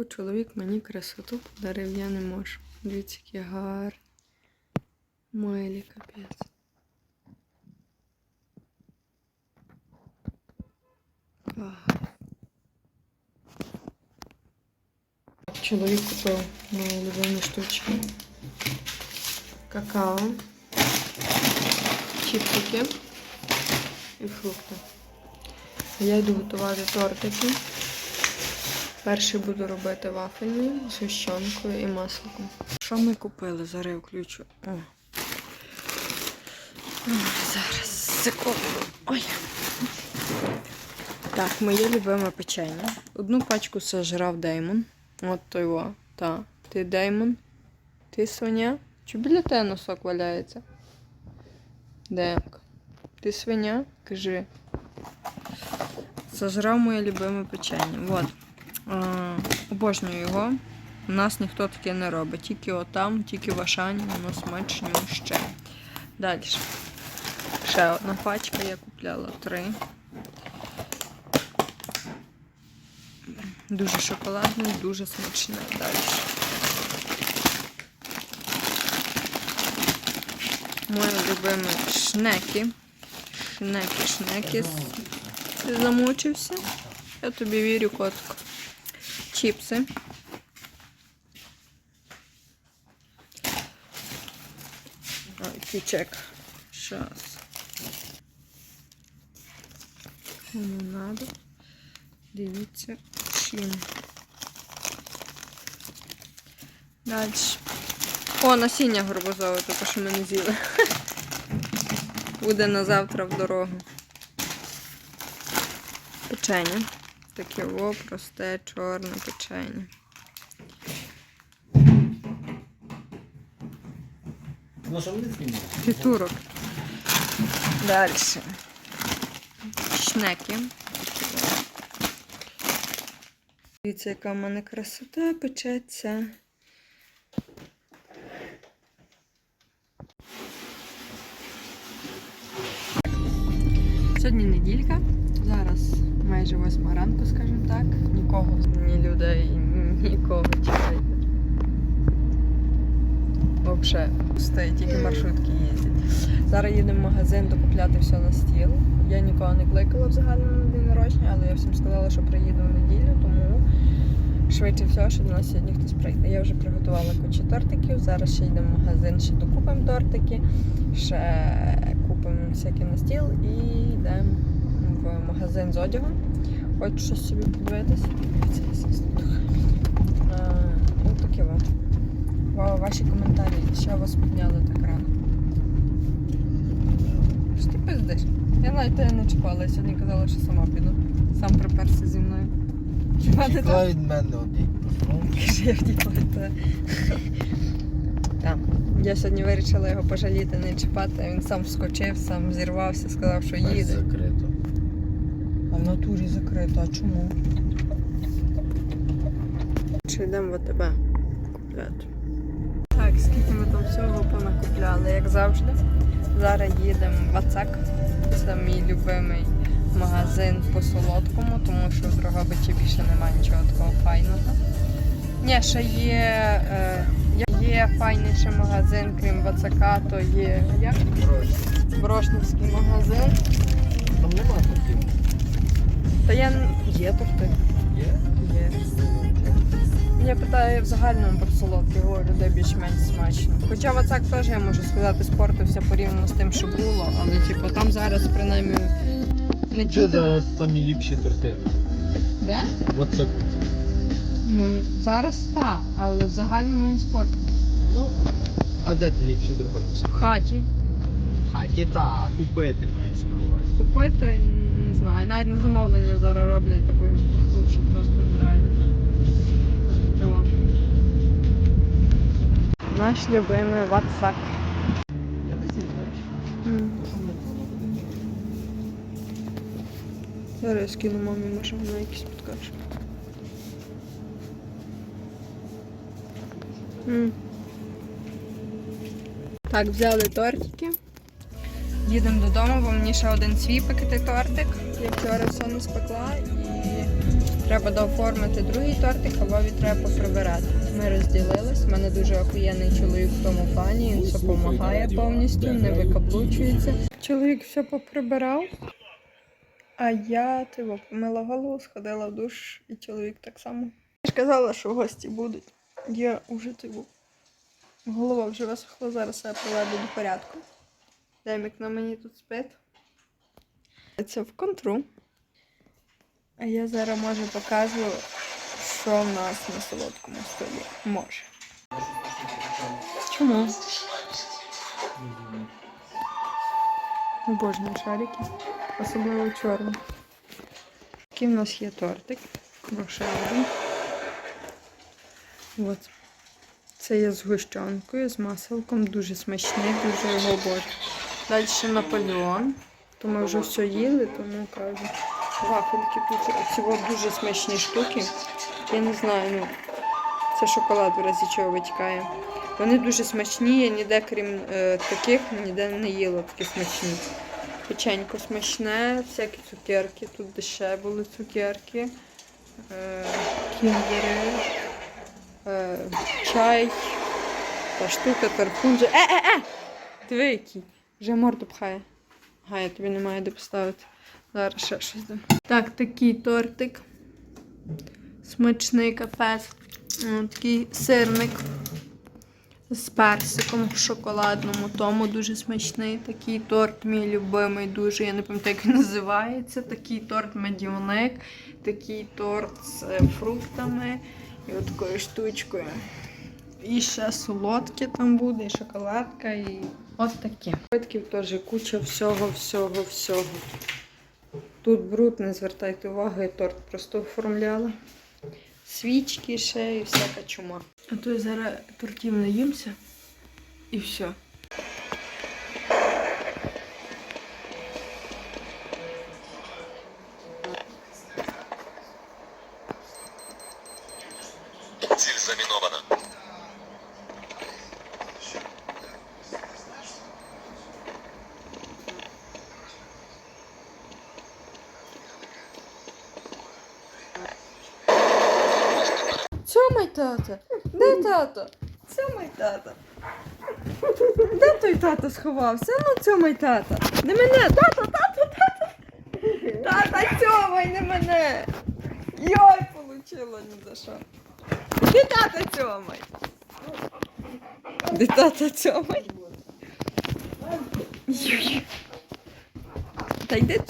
року чоловік мені красоту подарив, я не можу. Дивіться, які гарні. Милі капець. Чоловік купив мої улюблені штучки. Какао, чіпсики і фрукти. Я йду готувати тортики. Перший буду робити вафельний з гущонкою і масликом. Що ми купили? Зараз я включу. О. Зараз, секунду. Ой. Так, моє любиме печення. Одну пачку сожрав Деймон. От той о. Та. Ти Деймон. Ти свиня. Чи біля тебе носок валяється? Демка. Ти свиня? Кажи. Сожрав моє любиме печення. Вот. Обожнюю його. У нас ніхто таке не робить. Тільки отам, тільки в Ашані, воно смачнюще. Далі. Ще одна пачка, я купляла три. Дуже шоколадний, дуже смачне. Далі. Мої любимі шнеки. Шнеки, шнеки. Ти замучився? Я тобі вірю, котик. Чіпси. Ой, кючек. Щас. Не надо. Дивіться, чим. Далі. О, насіння горбузове, тільки що ми не з'їли. Буде на завтра в дорогу. Печення. Таке о, просте, чорне печення. Ну? Фітурок. Далі. Шнеки. Дивіться, яка в мене красота печеться. Сьогодні неділька. Зараз майже восьма ранку, скажімо так. Нікого, ні людей, нікого чекайте. Взагалі, пусте, тільки маршрутки їздять. Зараз їдемо в магазин докупляти все на стіл. Я нікого не кликала взагалі на день народження, але я всім сказала, що приїду в неділю, тому швидше всього, що до нас сьогодні хтось прийде. Я вже приготувала кучу тортиків. Зараз ще йдемо в магазин, ще докупимо тортики, ще купимо всяке на стіл і йдемо магазин з одягом. Хочу щось собі подивитися. Сісну. Е, Ось таке вам. Ва- Ваші коментарі, що вас підняли так рано? Що ти пиздиш? Я навіть не чекала, я сьогодні казала, що сама піду. Сам приперся зі мною. Так? Від мене один. Каже, я втікла від тебе. Так. Я сьогодні вирішила його пожаліти, не чіпати, він сам вскочив, сам зірвався, сказав, що їде. Закрито. А в натурі закрито, а чому? Чи йдемо в АТБ купляти? Так, скільки ми там всього понакупляли, як завжди. Зараз їдемо в Ацак. Це мій любимий магазин по солодкому, тому що в Дрогобичі більше немає нічого такого файного. Ні, ще є, е, є файний ще магазин, крім Вацака, то є як? Брошнівський магазин. Там нема таких. Та я є торти. Є? Є. Я питаю в загальному про солодкі, говорю, де більш-менш смачно. Хоча в Ацак теж я можу сказати, спортився порівняно з тим, що було, але типу там зараз принаймні не Це зараз самі ліпші торти. Де? Оце. Ну, зараз так, але в загальному спорт. Ну, а де ти ліпші знаходишся? В хаті. А ті так, купити маєш на увазі. Купити, не знаю, навіть на замовлення зараз роблять таку штуку, що просто нереально. Наш любимий ватсак. Зараз я скину мамі, може вона якісь підкаже. Так, взяли тортики. Їдемо додому, бо мені ще один свій пекти тортик. Я вчора не спекла і Треба дооформити другий тортик, а Вові треба поприбирати. Ми розділились. У мене дуже охуєнний чоловік в тому плані. Він все допомагає повністю, не викаблучується. Чоловік все поприбирав. А я тиво помила голову, сходила в душ, і чоловік так само. Я ж казала, що гості будуть. Я уже тиво. Голова вже висохла, зараз все приведу до порядку. Демік на мені тут спить. Це в контру. А я зараз може покажу, що в нас на солодкому столі. Може. Чому? Обожнюю шарики. Особливо чорний. Такий в нас є тортик. Ще. От. Це є з гущонкою, з маселком. Дуже смачний, дуже його обожнюю. Далі Наполеон. То ми вже все їли, тому кажу. Вафельки тут всього дуже смачні штуки. Я не знаю, ну це шоколад в разі чого витікає. Вони дуже смачні, я ніде, крім е, таких, ніде не їла такі смачні. Печенько смачне, всякі цукерки, тут дешеві були цукерки, е, кіндери, е, чай, та штука, тарпунжа. Е, е, е! Диви який. Вже морду пхає. Ага, я тобі не маю де поставити. Зараз ще щось дам. Так, такий тортик. Смачний капець. Такий сирник з персиком в шоколадному. Тому дуже смачний. Такий торт, мій любимий, дуже. Я не пам'ятаю, як він називається. Такий торт медівник, такий торт з фруктами і такою штучкою. І ще солодке там буде, і шоколадка, і от таке. Битків теж куча всього, всього, всього. Тут бруд, не звертайте уваги, я торт просто оформляла. Свічки ще і всяка чума. А то я зараз тортів наїмся і все. Тата! Де тато? Цьомай тата. Де той тато сховався? Ну цьомай тата. Не мене! Тато, тато, тато! Тата, цьомай, не мене! Йой, получила ні за що. Де тата цьомай? Де тата цьомай? Та йди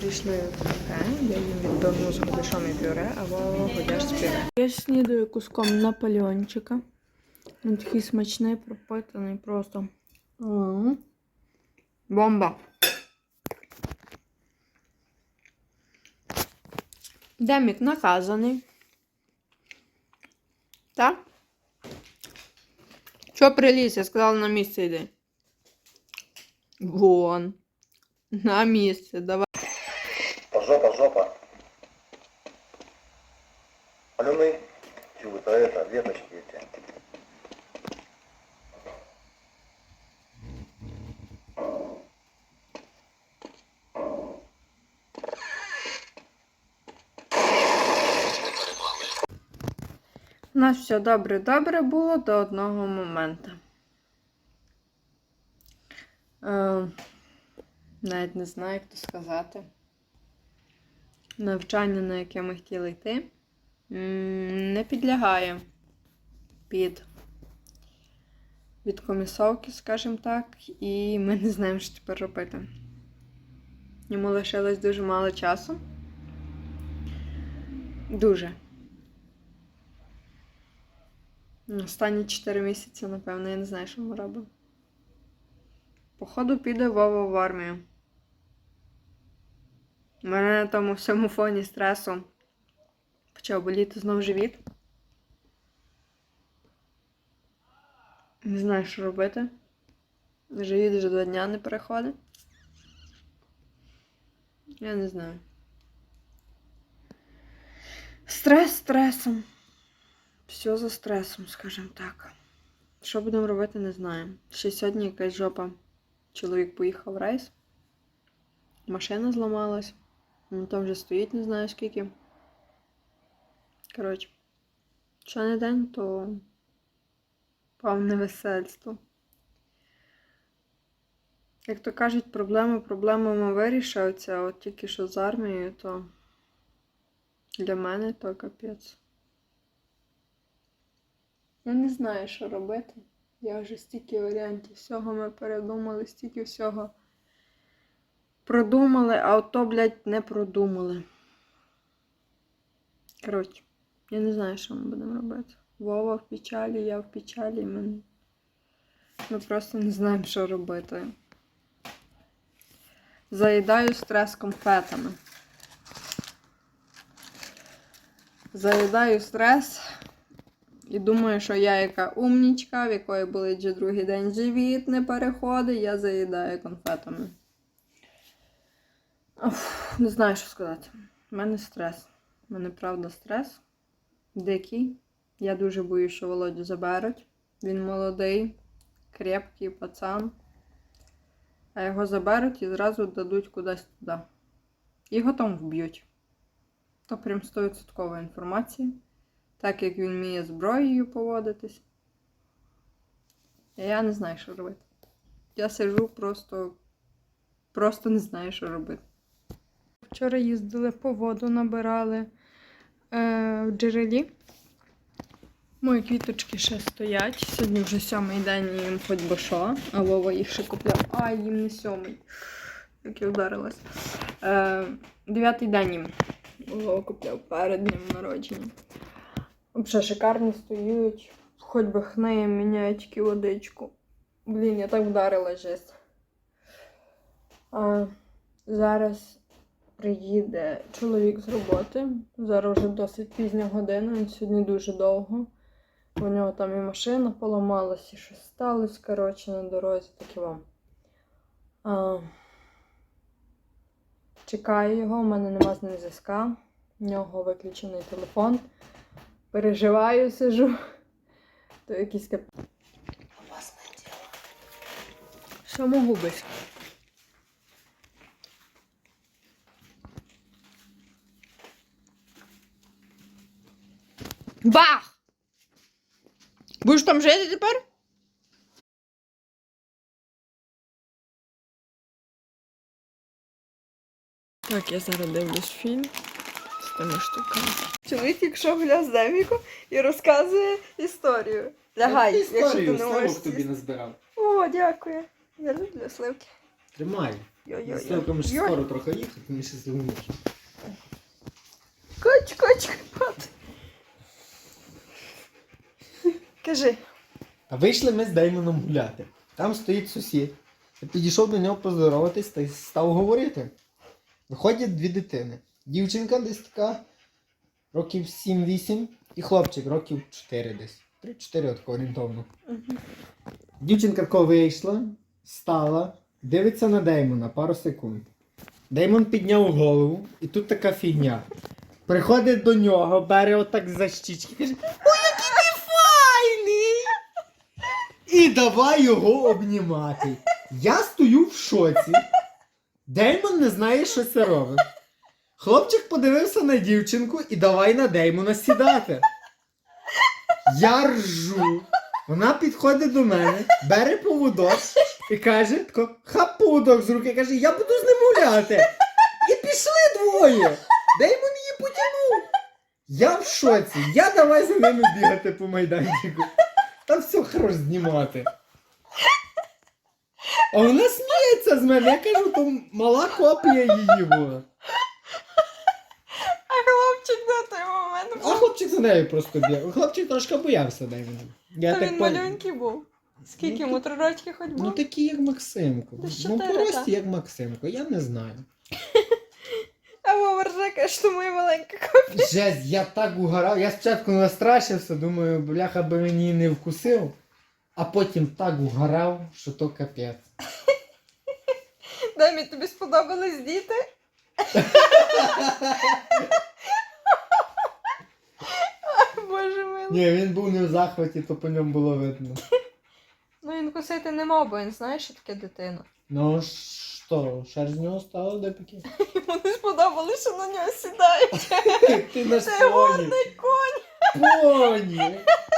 прийшли в кафе, я їм відбивну з гудишом і пюре, а Вова з пюре. Я снідаю куском наполеончика. Він такий смачний, пропитаний просто. Бомба. Демік наказаний. Так? Що приліз? Я сказала на місце йди. Вон. На місце, давай. Жопа, жопа Алены, чего-то это, веточки эти. У нас все добре-добре було до одного моменту. Е, навіть не знаю, як то сказати. Навчання, на яке ми хотіли йти, м, не підлягає під відкомісовки, скажімо так, і ми не знаємо, що тепер робити. Йому лишилось дуже мало часу. Дуже. Останні 4 місяці, напевно, я не знаю, що ми робимо. Походу, піде Вова в армію. У мене на тому всьому фоні стресу почав боліти знов живіт. Не знаю, що робити. Живіт вже два дня не переходить. Я не знаю. Стрес стресом. Все за стресом, скажімо так. Що будемо робити, не знаю. Ще сьогодні якась жопа. Чоловік поїхав в рейс. Машина зламалась. Там вже стоїть, не знаю скільки. Коротше, що не день, то повне весельство. Як то кажуть, проблеми проблемами вирішуються, а от тільки що з армією, то для мене то капець. Я не знаю, що робити. Я вже стільки варіантів всього ми передумали, стільки всього продумали, а ото, блядь, не продумали. Коротше, я не знаю, що ми будемо робити. Вова в печалі, я в печалі, ми, ми просто не знаємо, що робити. Заїдаю стрес конфетами. Заїдаю стрес і думаю, що я яка умнічка, в якої болить вже другий день живіт, не переходить, я заїдаю конфетами. Оф, не знаю, що сказати. У мене стрес. У мене правда стрес. Дикий. Я дуже боюсь, що Володю заберуть. Він молодий, крепкий пацан. А його заберуть і зразу дадуть кудись туди. Його там вб'ють. То прям 100% інформація. Так як він вміє зброєю поводитись. Я не знаю, що робити. Я сижу просто, просто не знаю, що робити. Вчора їздили по воду, набирали в джерелі. Мої квіточки ще стоять. Сьогодні вже сьомий день їм хоч би що. А Вова їх ще купляв. А, їм не сьомий. Як я вдарилась. Е, дев'ятий день їм. Вова купляв перед днем народження. Взагалі шикарно стоять. Хоч би хнеєм міняють водичку. Блін, я так вдарила жесть. А, зараз приїде чоловік з роботи. Зараз вже досить пізня година, він сьогодні дуже довго. У нього там і машина поламалась, і щось сталося, коротше, на дорозі, таке вам. А, чекаю його, у мене нема з ним зв'язка. У нього виключений телефон. Переживаю, сижу. То якийсь кап... Що можу бити? Бах! Будеш там жити тепер? Так, я зараз дивлюсь фільм з тими штуками. Чоловік, якщо гуляв з Деміко і розказує історію. Лягай, якщо ти не можеш. тобі сісти. назбирав. О, дякую. Я люблю сливки. Тримай. Йо-йо-йо. Сливками ж Йо. скоро трохи їхати, ми ще зумієш. Коч, коч, кот. Кажи. А вийшли ми з Деймоном гуляти. Там стоїть сусід. Я підійшов до нього поздороватись та й став говорити. Виходять дві дитини. Дівчинка десь така, років 7-8, і хлопчик років 4 десь. 3-4 от орієнтовно. Дівчинка тако вийшла, стала, дивиться на Деймона пару секунд. Деймон підняв голову, і тут така фігня. Приходить до нього, бере отак за щічки, каже: Ой, який ти файний! І давай його обнімати. Я стою в шоці. Деймон не знає, що це робить. Хлопчик подивився на дівчинку і давай на Деймона сідати. Я ржу. Вона підходить до мене, бере поводок і каже, хапудок з руки, каже, я буду з ним гуляти. І пішли двоє. Деймон її потягнув. Я в шоці. Я давай за ними бігати по майданчику. Там все хорош знімати. А вона сміється з мене. Я кажу, то мала копія її була. А хлопчик на той момент А хлопчик за нею просто біг. Хлопчик трошки боявся Деймона. Я То так він пон- маленький був. Скільки Ну, йому три рочки хоч Ну був? такі, як Максимко. Та що Ну ти, та? рості, як Максимко, я не знаю. А каже, що моя маленька копія. Жесть, я так угорав. Я спочатку настрашився, думаю, бляха би мені не вкусив, а потім так угорав, що то капець. Мені тобі сподобались діти? Боже милий. Ні, він був не в захваті, то по ньому було видно. Ну він кусити не мав, бо він знає, що таке дитина. Ну що, шар з нього стало допіки? Йому не сподобалося, що на нього сідають. Ти наш Це поні. конь. Поні!